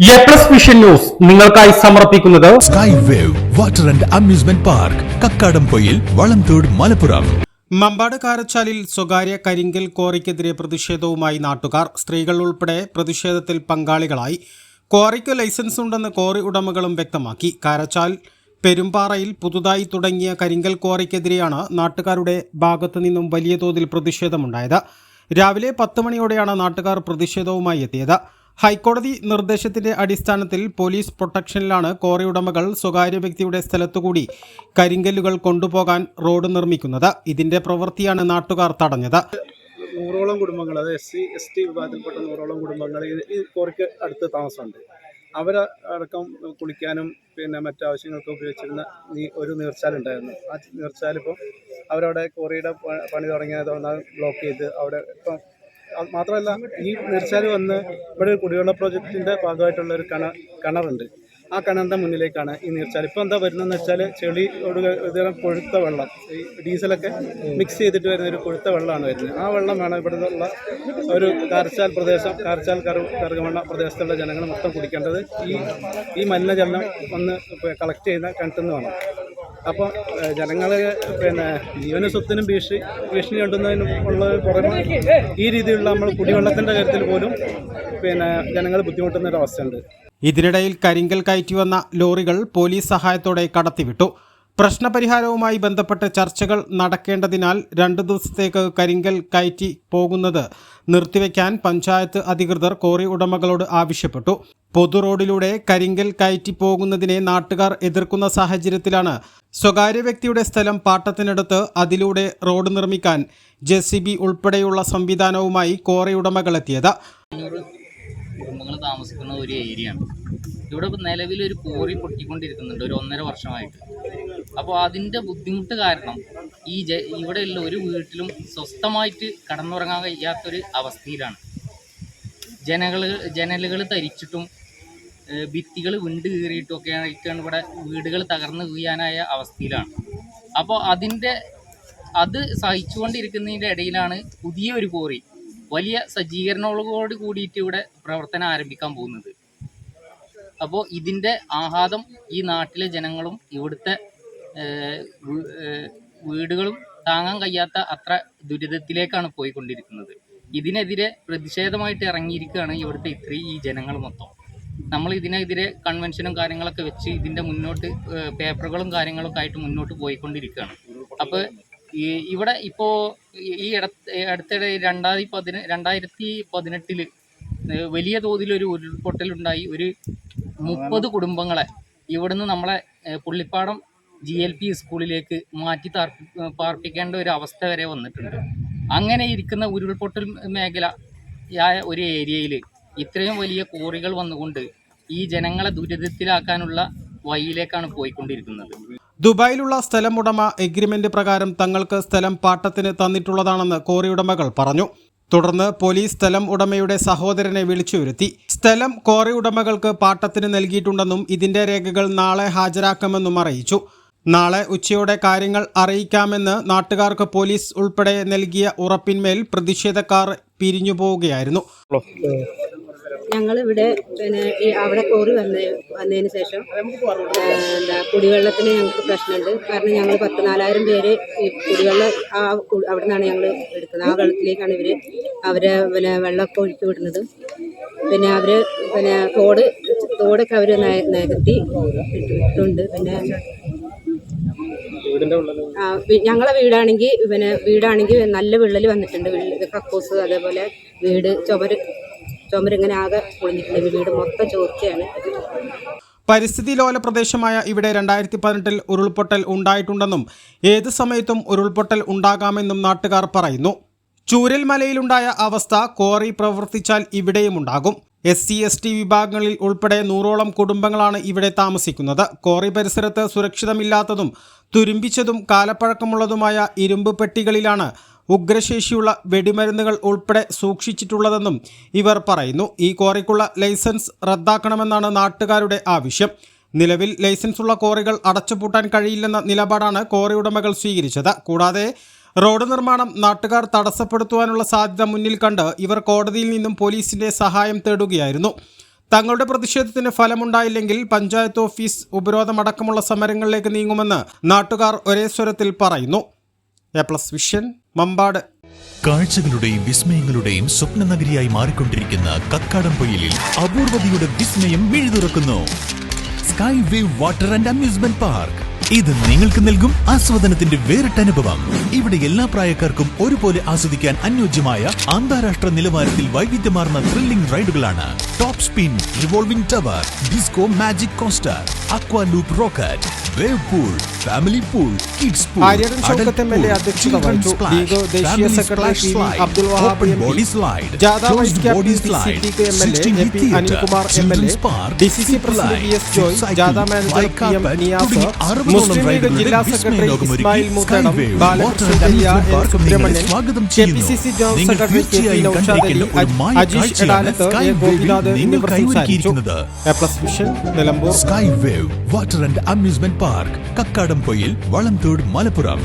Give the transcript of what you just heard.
A plus vision news നിങ്ങൾക്കായി സമർപ്പിക്കുന്നത് sky wave water and amusement park Kakkadampoyil Valamthode Malappuram Mambad കാരച്ചാലിൽ സ്വകാര്യ കരിങ്കൽ ക്വാറിക്കെതിരെ പ്രതിഷേധവുമായി നാട്ടുകാർ സ്ത്രീകൾ ഉൾപ്പെടെ പ്രതിഷേധത്തിൽ പങ്കാളികളായി. ക്വാറിക്ക് ലൈസൻസ് ഉണ്ടെന്ന് ക്വാറി ഉടമകളും വ്യക്തമാക്കി. കാരച്ചാൽ പെരുമ്പാറയിൽ പുതുതായി തുടങ്ങിയ കരിങ്കൽ ക്വാറിക്കെതിരെയാണ് നാട്ടുകാരുടെ ഭാഗത്തു നിന്നും വലിയ തോതിൽ പ്രതിഷേധമുണ്ടായത്. രാവിലെ പത്ത് മണിയോടെയാണ് നാട്ടുകാർ പ്രതിഷേധവുമായി എത്തിയത്. ഹൈക്കോടതി നിർദ്ദേശത്തിന്റെ അടിസ്ഥാനത്തിൽ പോലീസ് പ്രൊട്ടക്ഷനിലാണ് കോറി ഉടമകൾ സ്വകാര്യ വ്യക്തിയുടെ സ്ഥലത്തുകൂടി കരിങ്കല്ലുകൾ കൊണ്ടുപോകാൻ റോഡ് നിർമ്മിക്കുന്നത്. ഇതിന്റെ പ്രവൃത്തിയാണ് നാട്ടുകാർ തടഞ്ഞത്. നൂറോളം കുടുംബങ്ങൾ അത് എസ് സി എസ് ടി വിഭാഗത്തിൽപ്പെട്ട നൂറോളം കുടുംബങ്ങൾ ഈ- കോറിക്ക് അടുത്ത് താമസമുണ്ട്. അവരെ അടക്കം കുളിക്കാനും പിന്നെ മറ്റാവശ്യങ്ങൾക്ക് ഉപയോഗിച്ചിരുന്ന നീ ഒരു നീർച്ചാലുണ്ടായിരുന്നു ആ നീർച്ചാലിപ്പോൾ അവരവിടെ കോറിയുടെ പണി തുടങ്ങിയതുകൊണ്ട് ബ്ലോക്ക് ചെയ്ത് അവിടെ ഇപ്പം മാത്രമല്ല ഈ നീർച്ചാൽ വന്ന് ഇവിടെ ഒരു കുടിവെള്ള പ്രോജക്റ്റിന്റെ ഭാഗമായിട്ടുള്ള ഒരു കിണ കിണറുണ്ട്. ആ കിണറിന്റെ മുന്നിലേക്കാണ് ഈ നീർച്ചാൽ ഇപ്പോൾ എന്താ വരുന്നതെന്ന് വെച്ചാൽ ചെളിയോട് ഇതരം കൊഴുത്ത വെള്ളം ഈ ഡീസലൊക്കെ മിക്സ് ചെയ്തിട്ട് വരുന്ന ഒരു കൊഴുത്ത വെള്ളമാണ് വരുന്നത്. ആ വെള്ളം വേണം ഇവിടെ നിന്നുള്ള ഒരു കാർച്ചാൽ പ്രദേശം കാർച്ചാൽ കറു കറുകമണ്ണ പ്രദേശത്തുള്ള ജനങ്ങൾ മൊത്തം കുടിക്കേണ്ടത് ഈ ഈ മലിനജലം വന്ന് കളക്ട് ചെയ്യുന്ന കിണറ്റിൽ നിന്ന് വേണം അപ്പോൾ ജനങ്ങൾ പിന്നെ ജീവന സ്വത്തിനും ഭീഷണി ഭീഷണി കണ്ടുന്നതിനും ഉള്ള പുറമെ ഈ രീതിയിലുള്ള നമ്മൾ കുടിവെള്ളത്തിന്റെ കാര്യത്തിൽ പോലും പിന്നെ ജനങ്ങൾ ബുദ്ധിമുട്ടുന്ന ഒരു അവസ്ഥയുണ്ട്. ഇതിനിടയിൽ കരിങ്കൽ കയറ്റി വന്ന ലോറികൾ പോലീസ് സഹായത്തോടെ കടത്തിവിട്ടു. പ്രശ്നപരിഹാരവുമായി ബന്ധപ്പെട്ട് ചർച്ചകൾ നടക്കേണ്ടതിനാൽ രണ്ടു ദിവസത്തേക്ക് കരിങ്കൽ കയറ്റി പോകുന്നത് നിർത്തിവെക്കാൻ പഞ്ചായത്ത് അധികൃതർ കോറി ഉടമകളോട് ആവശ്യപ്പെട്ടു. പൊതു റോഡിലൂടെ കരിങ്കൽ കയറ്റി പോകുന്നതിനെ നാട്ടുകാർ എതിർക്കുന്ന സാഹചര്യത്തിലാണ് സ്വകാര്യ വ്യക്തിയുടെ സ്ഥലം പാട്ടത്തിനെടുത്ത് അതിലൂടെ റോഡ് നിർമ്മിക്കാൻ ജെ ഉൾപ്പെടെയുള്ള സംവിധാനവുമായി കോറി ഉടമകളെത്തിയത്. താമസിക്കുന്ന ഒരു ഏരിയ ആണ്. ഇവിടെ നിലവിൽ ഒരു കോറി പൊട്ടിക്കൊണ്ടിരിക്കുന്നുണ്ട് ഒരു ഒന്നര വർഷമായിട്ട്. അപ്പോൾ അതിന്റെ ബുദ്ധിമുട്ട് കാരണം ഈ ജ ഇവിടെയുള്ള ഒരു വീട്ടിലും സ്വസ്ഥമായിട്ട് കടന്നുറങ്ങാൻ കഴിയാത്തൊരു അവസ്ഥയിലാണ്. ജനകൾ ജനലുകൾ തരിച്ചിട്ടും ഭിത്തികൾ വിണ്ട് കീറിയിട്ടും ഒക്കെ ആയിട്ടാണ് ഇവിടെ വീടുകൾ തകർന്നു വീഴാനായ അവസ്ഥയിലാണ്. അപ്പോൾ അതിന്റെ അത് സഹിച്ചുകൊണ്ടിരിക്കുന്നതിന്റെ ഇടയിലാണ് പുതിയൊരു കോറി വലിയ സജ്ജീകരണങ്ങളോട് കൂടിയിട്ട് ഇവിടെ പ്രവർത്തനം ആരംഭിക്കാൻ പോകുന്നത്. അപ്പോൾ ഇതിന്റെ ആഘാതം ഈ നാട്ടിലെ ജനങ്ങളും ഇവിടുത്തെ വീടുകളും താങ്ങാൻ കഴിയാത്ത അത്ര ദുരിതത്തിലേക്കാണ് പോയിക്കൊണ്ടിരിക്കുന്നത്. ഇതിനെതിരെ പ്രതിഷേധമായിട്ട് ഇറങ്ങിയിരിക്കുകയാണ് ഇവിടുത്തെ ഇത്രയും ഈ ജനങ്ങൾ മൊത്തം. നമ്മൾ ഇതിനെതിരെ കൺവെൻഷനും കാര്യങ്ങളൊക്കെ വെച്ച് ഇതിന്റെ മുന്നോട്ട് പേപ്പറുകളും കാര്യങ്ങളൊക്കെ ആയിട്ട് മുന്നോട്ട് പോയിക്കൊണ്ടിരിക്കുകയാണ്. അപ്പോൾ ഈ ഇവിടെ ഇപ്പോ ഈ ഇട അടുത്തിടെ രണ്ടായിരത്തി പതിന രണ്ടായിരത്തി പതിനെട്ടിൽ വലിയ തോതിൽ ഒരു ഉരുൾപൊട്ടൽ ഉണ്ടായി ഒരു മുപ്പത് കുടുംബങ്ങളെ ഇവിടുന്ന് നമ്മളെ പുള്ളിപ്പാടം ജി എൽ പി സ്കൂളിലേക്ക് മാറ്റി താർപ്പി പാർപ്പിക്കേണ്ട ഒരു അവസ്ഥ വരെ വന്നിട്ടുണ്ട്. അങ്ങനെ ഇരിക്കുന്ന ഉരുൾപൊട്ടൽ മേഖല ആയ ഒരു ഏരിയയിൽ ഇത്രയും വലിയ കോറികൾ വന്നുകൊണ്ട് ഈ ജനങ്ങളെ ദുരിതത്തിലാക്കാനുള്ള വഴിയിലേക്കാണ് പോയിക്കൊണ്ടിരിക്കുന്നത്. ദുബായിലുള്ള സ്ഥലം ഉടമ എഗ്രിമെന്റ് പ്രകാരം തങ്ങൾക്ക് സ്ഥലം പാട്ടത്തിന് തന്നിട്ടുള്ളതാണെന്ന് കോറി ഉടമകൾ പറഞ്ഞു. തുടർന്ന് പോലീസ് സ്ഥലം ഉടമയുടെ സഹോദരനെ വിളിച്ചുവരുത്തി. സ്ഥലം കോറി ഉടമകൾക്ക് പാട്ടത്തിന് നൽകിയിട്ടുണ്ടെന്നും ഇതിന്റെ രേഖകൾ നാളെ ഹാജരാക്കുമെന്നും അറിയിച്ചു. നാളെ ഉച്ചയോടെ കാര്യങ്ങൾ അറിയിക്കാമെന്ന് നാട്ടുകാർക്ക് പോലീസ് ഉൾപ്പെടെ നൽകിയ ഉറപ്പിന്മേൽ പ്രതിഷേധക്കാർ പിരിഞ്ഞു പോവുകയായിരുന്നു ഞങ്ങളിവിടെ പിന്നെ ഈ അവിടെ കോറി വന്ന വന്നതിന് ശേഷം എന്താ കുടിവെള്ളത്തിന് ഞങ്ങൾക്ക് പ്രശ്നമുണ്ട്. കാരണം ഞങ്ങൾ പത്ത് നാലായിരം പേര് ഈ കുടിവെള്ളം ആ അവിടെ നിന്നാണ് ഞങ്ങൾ എടുക്കുന്നത്. ആ വെള്ളത്തിലേക്കാണ് ഇവർ അവരെ പിന്നെ വെള്ളമൊക്കെ ഒഴുക്കി വിടുന്നത്. പിന്നെ അവർ പിന്നെ തോട് തോടൊക്കെ അവർ നികത്തി ഇട്ടിട്ടുണ്ട്. പിന്നെ ഞങ്ങളെ വീടാണെങ്കിൽ പിന്നെ വീടാണെങ്കിൽ നല്ല വിള്ളൽ വന്നിട്ടുണ്ട്. കക്കൂസ് അതേപോലെ വീട് ചുമര് ചുമരിങ്ങനെ ആകെ പൊളിഞ്ഞിട്ടുണ്ട്. വീട് മൊത്തം ചോർച്ചയാണ്. പരിസ്ഥിതി ലോല പ്രദേശമായ ഇവിടെ രണ്ടായിരത്തി പതിനെട്ടിൽ ഉരുൾപൊട്ടൽ ഉണ്ടായിട്ടുണ്ടെന്നും ഏത് സമയത്തും ഉരുൾപൊട്ടൽ ഉണ്ടാകാമെന്നും നാട്ടുകാർ പറയുന്നു. ചൂരൽ മലയിലുണ്ടായ അവസ്ഥ കോറി പ്രവർത്തിച്ചാൽ ഇവിടെയും ഉണ്ടാകും. എസ് സി എസ് ടി വിഭാഗങ്ങളിൽ ഉൾപ്പെടെ നൂറോളം കുടുംബങ്ങളാണ് ഇവിടെ താമസിക്കുന്നത്. കോറി പരിസരത്ത് സുരക്ഷിതമില്ലാത്തതും തുരുമ്പിച്ചതും കാലപ്പഴക്കമുള്ളതുമായ ഇരുമ്പ് പെട്ടികളിലാണ് ഉഗ്രശേഷിയുള്ള വെടിമരുന്നുകൾ ഉൾപ്പെടെ സൂക്ഷിച്ചിട്ടുള്ളതെന്നും ഇവർ പറയുന്നു. ഈ കോറിക്കുള്ള ലൈസൻസ് റദ്ദാക്കണമെന്നാണ് നാട്ടുകാരുടെ ആവശ്യം. നിലവിൽ ലൈസൻസുള്ള കോറികൾ അടച്ചുപൂട്ടാൻ കഴിയില്ലെന്ന നിലപാടാണ് കോറി ഉടമകൾ സ്വീകരിച്ചത്. കൂടാതെ റോഡ് നിർമ്മാണം നാട്ടുകാർ തടസ്സപ്പെടുത്തുവാനുള്ള സാധ്യത മുന്നിൽ കണ്ട് ഇവർ കോടതിയിൽ നിന്നും പോലീസിന്റെ സഹായം തേടുകയായിരുന്നു. തങ്ങളുടെ പ്രതിഷേധത്തിന് ഫലമുണ്ടായില്ലെങ്കിൽ പഞ്ചായത്ത് ഓഫീസ് ഉപരോധമടക്കമുള്ള സമരങ്ങളിലേക്ക് നീങ്ങുമെന്ന് നാട്ടുകാർ ഒരേ സ്വരത്തിൽ പറയുന്നു. A plus vision Mambad. കാഴ്ചകളുടെയും വിസ്മയങ്ങളുടെയും സ്വപ്ന നഗരിയായി മാറിക്കൊണ്ടിരിക്കുന്ന കക്കാടം പൊയിലിൽ അപൂർവതയുടെ വിസ്മയം മിഴുതുറക്കുന്നു sky wave water and amusement park. ഇത് നിങ്ങൾക്ക് നൽകും ആസ്വാദനത്തിന്റെ വേറിട്ട അനുഭവം. ഇവിടെ എല്ലാ പ്രായക്കാർക്കും ഒരുപോലെ ആസ്വദിക്കാൻ അനുയോജ്യമായ അന്താരാഷ്ട്ര നിലവാരത്തിൽ വൈവിധ്യമാർന്ന thrilling റൈഡുകളാണ് top spin revolving tower disco magic coaster aqua loop rocket wave pool family pool kids pool body slide A P Anilkumar M L A, D C C president V S Joy, ജാഥ manager P M Niyas, Muslim League ജില്ലാ secretary Ismail Moothadam, Balakrishnan Periya, N Subrahmanyan, K P C C general secretary K P Naushad Ajeesh Edalath, A Gopinath എന്നിവർ സംസാരിച്ചു. Plus vision Nilambur. Sky wave water and amusement park Kakkadampoyil Valamthode Malappuram.